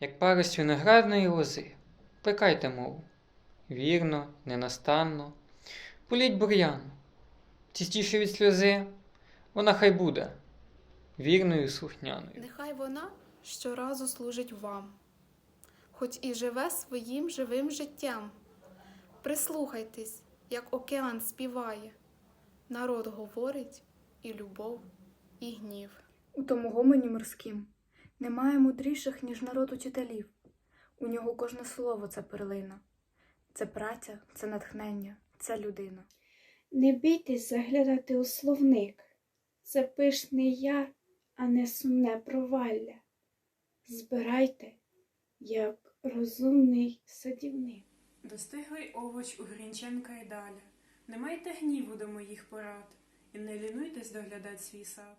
як парость виноградної лози. Плекайте мову. Вірно, ненастанно. Політь бур'ян. Чистіше від сльози, вона хай буде. Вірною слухняною. Нехай вона щоразу служить вам, хоч і живе своїм живим життям. Прислухайтесь, як океан співає, народ говорить і любов, і гнів. У тому гомоні морським немає мудріших, ніж народ учителів. У нього кожне слово це перлина. Це праця, це натхнення, це людина. Не бійтесь заглядати у словник. Це пишний яр, а не сумне провалля. Збирайте, як розумний садівник. Достиглий овоч у Грінченка й далі. Не майте гніву до моїх порад, і не лінуйтесь доглядать свій сад.